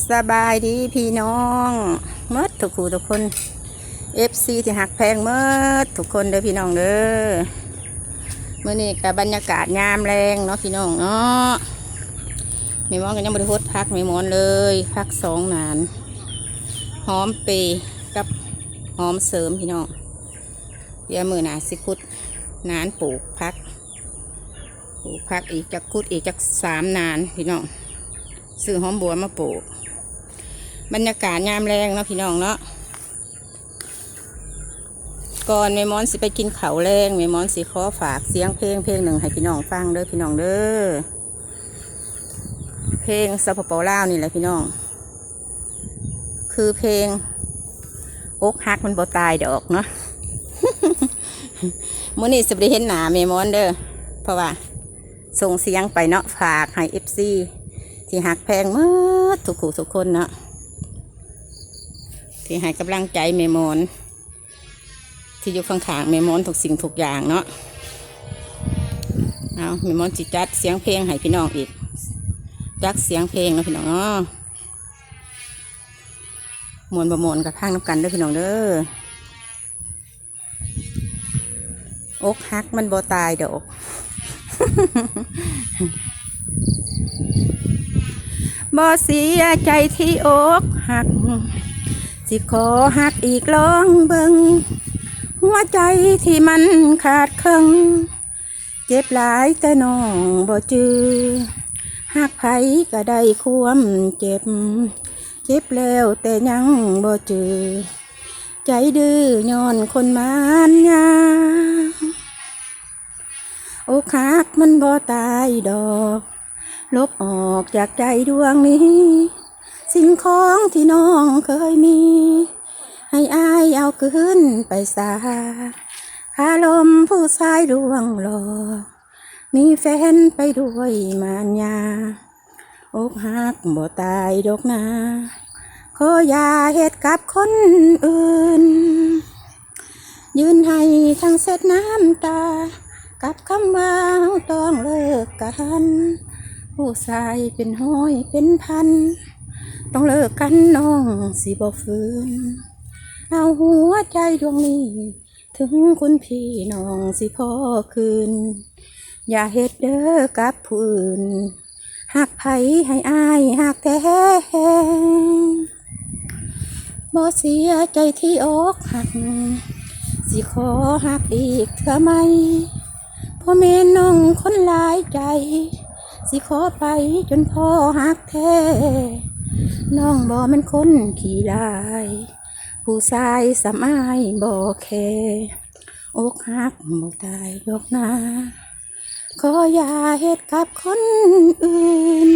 สบายดีพี่น้องเมดทุกคู่ทุกคน FC ที่หักแพงเมดทุกคนเด้อพี่น้องเด้อเมื่อนี้กับบรรยากาศยามแรงเนาะพี่น้องเนาะมีมอนกันยังบริโภคพักมีมอนเลยพักสองนานหอมเปย์กับหอมเสริมพี่น้องเดี๋ยวมือหนาสิคุดนานปลูกพักปลูกพักอีกจักคุดอีกจักสามนานพี่น้องซื้อหอมบัวมาปลูก บรรยากาศยามแรงเนาะพี่น้องเนาะก่อนแม่มอนสิไปกินเขาแรงแม่มอนสิขอฝากเสียงเพลงเพลงหนึ่งให้พี่น้องฟังเด้อพี่น้องเด้อเพลงสปปลาวนี่แหละพี่น้อง คือเพลงอกหักมันบ่ตายดอกเนาะมื้อนี้สิบ่ได้เห็นหน้าแม่มอนเด้อเพราะว่าส่งเสียงไปเนาะฝากให้ FC ที่หักแพงมื่อทุกคู่ทุกคนเนาะ ที่ให้กำลังใจเมมอนที่อยู่ข้างๆเมมอนทุกสิ่งทุกอย่างเนาะเอาเมมอนจิจัดเสียงเพลงให้พี่น้องอีกจักเสียงเพลงนะพี่น้องเนาะมวนบะมวนกับข้างน้ำกันเด้อพี่น้องเด้ออกหักมันบ่ตายดอกบ่เสียใจที่อกหัก สิขอหักอีกลองเบิงหัวใจที่มันขาดครึ่งเจ็บหลายแต่น้องบ่จือหักไผก็ได้ความเจ็บ เจ็บแล้วแต่ยังบ่จือใจดื้อย้อนคนมานยาโอกหักมันบ่ตายดอก ลบออกจากใจดวงนี้ สิ่งของที่น้องเคยมี ให้อายเอาคืนไปสาคาลมผู้ชายดวงหล่อมีแฟนไปด้วยมารยาอกหักบ่ตายดอกนาขออย่าเหตุกับคนอื่น ยืนให้ทั้งเสร็จน้ำตา กับคำว่าเราต้องเลิกกัน ผู้ชายเป็นห้อยเป็นพัน ต้องเลิกกันน้องสิบ่ฝืนเอาหัวใจดวงนี้ ถึงคุณพี่น้องสิพ่อคืน อย่าเฮ็ดเด้อกับผู้อื่นหักไผให้อายหักแท้บ่เสียใจที่อกหัก สิขอหักอีกเธอไหมพ่อแม่น้องคนหลายใจ สิขอไปจนพ่อหักแท้ น้องบ่มันคนขี้ลายผู้ชายสำอายบ่แคอกหักบ่ตายดอกนาขออย่าเฮ็ดกับคนอื่น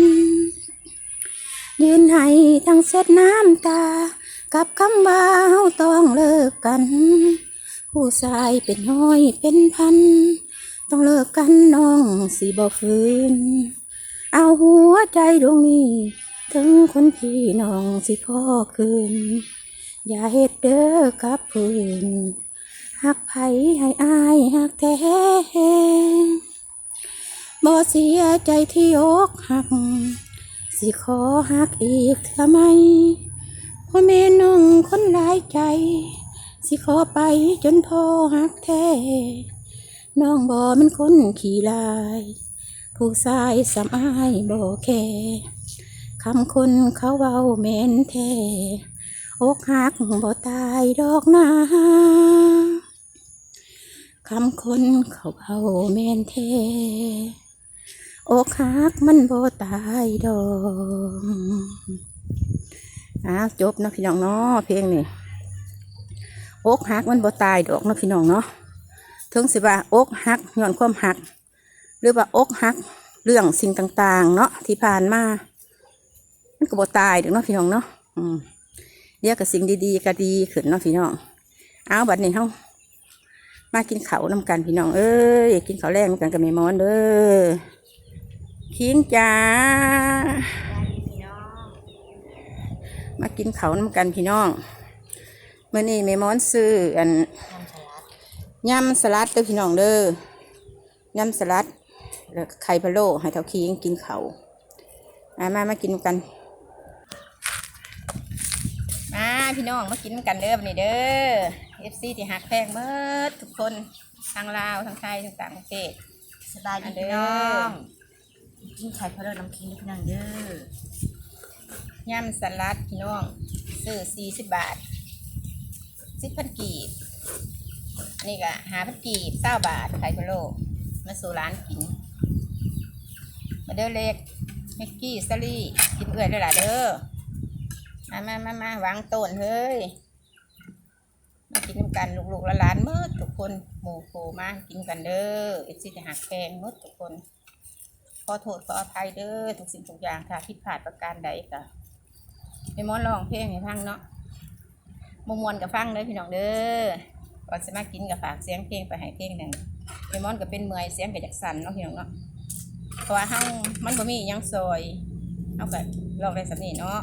ยืนให้ทั้งเช็ดน้ำตา กับคำว่าเฮาต้องเลิกกัน ผู้ชายเป็นห้อยเป็นพัน ต้องเลิกกันน้องสิบ่ฟื้น เอาหัวใจดวงนี้ ถึงคนพี่น้องสิพ่อคืน อย่าเฮ็ดเด้อกับพื้นหักไผให้อายหักแท้บ่เสียใจที่อกหัก สิขอหักอีกทำไมพ่อแม่น้องคนหลายใจ สิขอไปจนพ่อหักแท้น้องบ่มันคนขี้ลาย ผู้ชายสำอายบ่แค่ำคนเขาเว้าแม่นแท้อกหักบ่ตายดอกนาคำคนเขาเว้าแม่นแท้อกหักมันบ่ตายดอกอ้าวจบนะพี่น้องเนาะเพลงนี่อกหักมันบ่ตายดอกนะพี่น้องเนาะถึงสิว่าอกหักย้อนความหัก หรือว่าอกหักเรื่องสิ่งต่างๆ เนาะที่ผ่านมา มันก็บ่ตายเด้อเนาะพี่น้องเนาะอืมเดี๋ยวกับสิ่งดีๆก็ดีขึ้นเนาะพี่น้อง เอาบัดนี้เฮามากินเขาวนำกันพี่น้อง เอ้ยกินเขาแรงกันกับแม่มอนเด้อคิงจ้ามากินเขาวนำกันพี่น้องเมื่อนี้แม่มอนซื้ออันยำสลัดเด้อพี่น้องเด้อยำสลัดแล้วไข่พะโล้ให้เท่าคิงกินเขาวมามามากินกัน อ่าพี่น้องมากินกันเด้อบัดนี้เด้อ FC ที่หักแพงเมิดทุกคนทั้งลาวทั้งไทยทั้งต่างประเทศสบายดีพี่น้องกินไข่พะโล้น้ำขิงพี่น้องเด้อยำสลัดพี่น้องซื้อ40บาท10พันกีบอันนี่ก็หาพันกีบ9บาทไข่พะโล้มาสู่ร้านกินมาเด้อเล็กเมกกี้สลี่กินเอื่อยเลยล่ะเด้อ มามามามาวางต้นเฮ้ย มากินกันลูกๆละหลานมืดทุกคนหมู่โคมากินกันเด้อเอฟซีจะหักแพงมืดทุกคน ขอโทษขออภัยเด้อทุกสิ่งทุกอย่างถ้าผิดพลาดประการใดก็ไม่มอนร้องเพลงให้ฟังเนาะมมวนกับฟังเด้อพี่น้องเด้อก่อนจะมากินกับฝากเสียงเพลงไปให้เพลงหนึ่งไม่มอนก็เป็นเมื่อยเสียงก็จากสันเนาะพี่น้องเนาะเพราะว่าเฮามันบ่มียังซอยเฮาก็ลองได้สำนี้เนาะ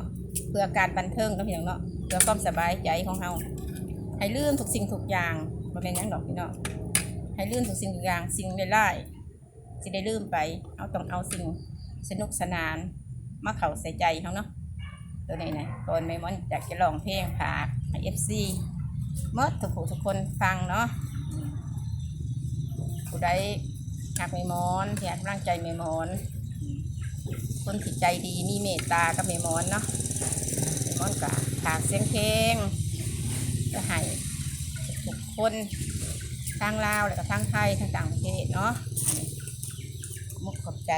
พื่อการบันเทิงเนาะพี่น้องเนาะเพื่อความสบายใจของเฮาให้ลืมทุกสิ่งทุกอย่างมาเป็นหยังดอกพี่น้องให้ลืมทุกสิ่งทุกอย่างสิ่งไร้ๆสิได้ลืมไป เอาต้องเอาสิ่งสนุกสนานมาเข้าใส่ใจเขาเนาะตัวนี้นะตอนไม่มอนอยากจะลองเพลงผากให้เอฟซีมดทุกผู้ทุกคนฟังเนาะผู้ใดหักไม่มอนที่อยากกำลังใจไม่มอน คนจิตใจดีมีเมตตากับไม่มอนเนาะ ม่มอนก็ผากเสียงเพลงจะให้ทุกคนทางลาวแล้วก็ทางไทยทางต่างประเทศเนาะมุกขอบใจ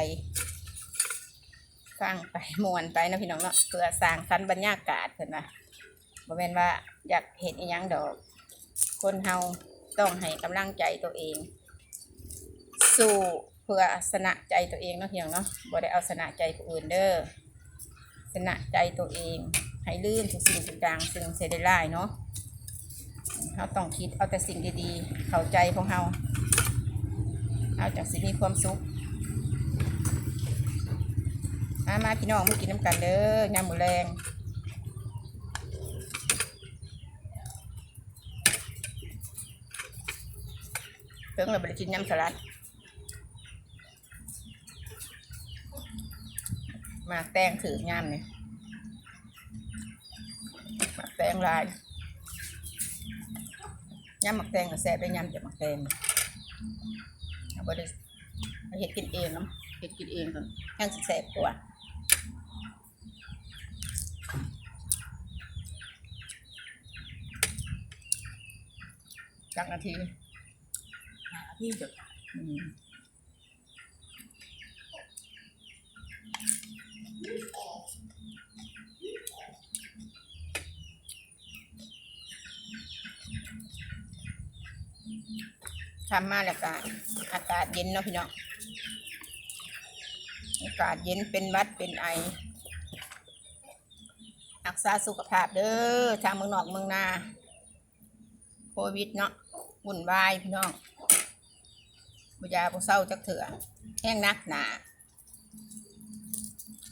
ฟังไปมวนไปนะพี่น้องเนาะเพื่อสร้างสรรค์บรรยากาศเพิ่นว่าบ่แม่นว่าอยากเห็นอีหยังดอก คนเฮาต้องให้กำลังใจตัวเอง สู้เพื่อสนะใจตัวเองเนาะพี่น้องเนาะบ่ได้เอาสนะใจผู้อื่นเด้อ สนะใจตัวเอง ให้ลื่นทุกสิ่งทุกอย่างซึ่งเสียได้หลายเนาะเราต้องคิดเอาแต่สิ่งดีๆ เข้าใจของเราเอาจากสิมีความสุขมามาพี่น้องมากินน้ำกันเด้อยามมื้อแรงเพิ่งเราไปกินยำสลัด มาแตงถือยำเนี่ยมาแตงลายยำหมักแตงกับแซ่บได้ยำจากหมักแตงเอาไปเลยเอาเห็ดกินเองเนาะเห็ดกินเองก่อนแห้งสิแซ่บกว่าจักนาทีหาที่เด็กอืม ทำมาแล้วก็อากาศเย็นเนาะพี่น้องอากาศเย็นเป็นวัดเป็นไอรักษาสุขภาพเด้อทางเมืองนอกเมืองนาโควิดเนาะวุ่นวายพี่น้องบุยาบุเศร้าจักเถื่อแห้งนักหนา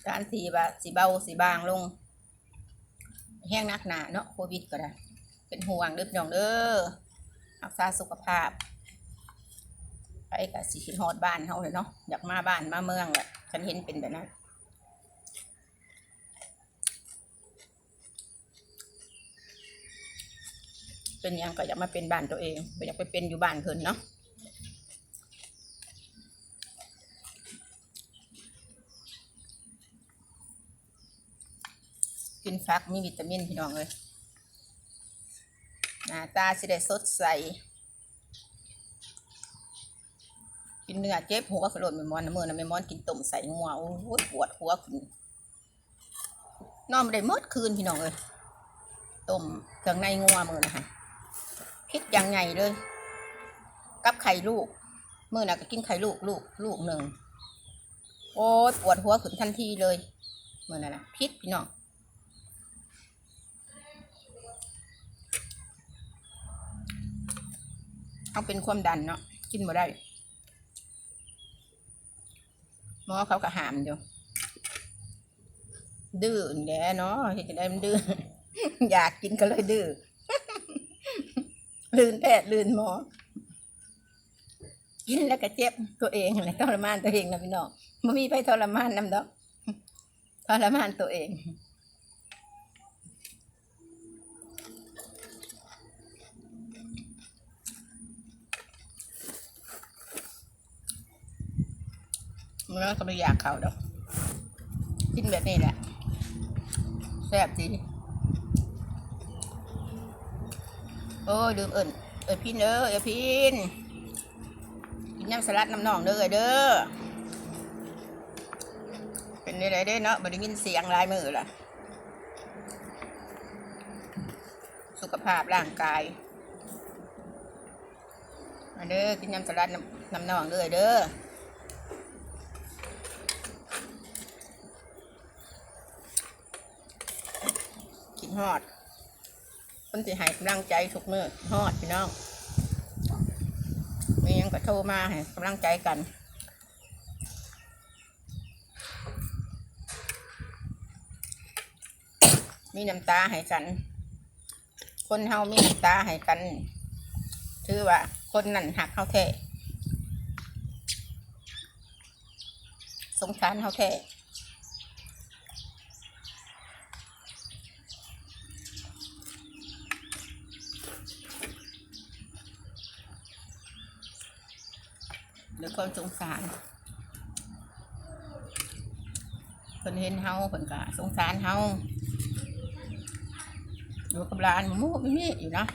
การสีบาสีเบาสีบางลง แห้งนักหนาเนาะโควิดก็ได้ เป็นห่วงเด้อพี่น้องเด้อรักษาสุขภาพ ไปกับสิขินฮอดบ้านเขาเลยเนาะอยากมาบ้านมาเมืองแหละฉันเห็นเป็นแบบนั้นเป็นยังก็อยากมาเป็นบ้านตัวเองอยากไปเป็นอยู่บ้านเพิ่นเนาะกินฟักมีวิตามินพี่น้องเลยหน้าตาสิได้สดใส กินเนื้อเจ็บหัวขลุ่นไม่มอนน้ำมือนะไม่มอนกินต้มใส่งัวโอ้โหปวดหัวขึ้นนอนไม่ได้หมดคืนพี่น้องเลยต้มเครื่องในงัวมือนะคะคิดย่างไงเลย กับไข่ลูกมื่อน่ะก็กินไข่ลูกลูกลูกหนึ่งโอ้ปวดหัวขึ้นทันทีเลยเมื่อนั่นนะพิษพี่น้องเอาเป็นความดันเนาะกินบ่ได้ หมอเขาก็หามอยู่ดื้อแกเนาะเห็นจะได้มันดื้ออยากกินก็เลยดื้อลื่นแพทย์ลื่นหมอ กินแล้วก็เจ็บตัวเองอะไรทรมานตัวเองนะพี่น้องไม่มีไปทรมานน้ำดอกทรมานตัวเอง มันก็ไม่อยากเขาดอกกินแบบนี้แหละแซ่บสิโอ้ยลืมเอิญเอิญพินเด้อเอิญพินกินน้ำสลัดน้ำหนองเด้อเด้อเป็นได้ได้เนาะบ่ได้ยินเสียงลายมือล่ะ สุขภาพร่างกายมาเด้อกินน้ำสลัดน้ำน้ำหนองเด้อเด้อ ฮอดคนสิให้กำลังใจทุกมือฮอดพี่น้องมียังก็โทรมาให้กำลังใจกันมีน้ำตาให้กัน คนเฮามีน้ำตาให้กัน ถือว่า คนนั่นหักเฮาแท้สงสารเฮาแท้ ความสงสารเพิ่นเห็นเฮาเพิ่นก็สงสารเฮาอยู่กับหลานมูไม่มีอยู่นะ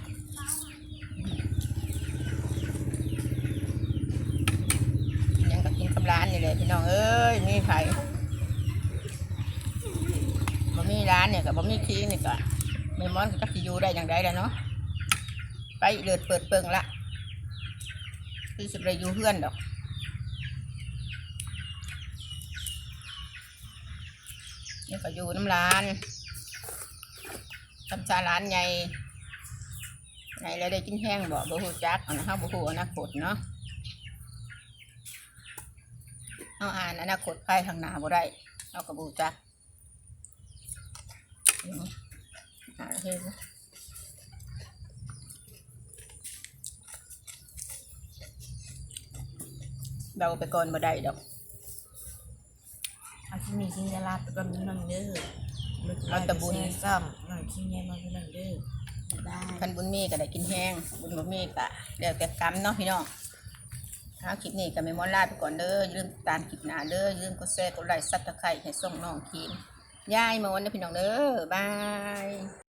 ยังกับกินกับหลานนี่แหละพี่น้องเอ้ยมีไผบ่มีร้านเนี่ยกับบ่มีคีนี่ก็ไม่มอนก็จักสิอยู่ได้อย่างไรแล้วเนาะไปเลือดเปิดเปิงละคือสิบไรอยู่เพื่อนดอก นี่ ก็อยู่น้ำร้านทำชาร้านใหญ่ไหนแล้วได้กินแห้งบ่บ่ฮู้จักอนนะเฮาบ่ฮู้อนาคตเนาะเฮาอ่านอนาคตภายข้างหน้าบ่ได้เฮาก็บ่รู้จักหาเฮ็ดเดาไปก่อนบ่ได้ดอก มีชิ้นยาลาไปกับน้องเด้อเอาแต่บุญซ้ำหน่อยชิ้นยามากับน้องเด้อได้คันบุญมีก็ได้กินแห้งบุญบ่มีก็เดี๋ยวแต่กรรมเนาะพี่น้องเอาคลิปนี้ก็ไม่มอนลาไปก่อนเด้ออย่าลืมติดตามคลิปหน้าเด้ออย่าลืมกดแชร์กดไลค์ซับสไครต์ให้ส่งน้องคีนยายมอนนะพี่น้องเด้อบาย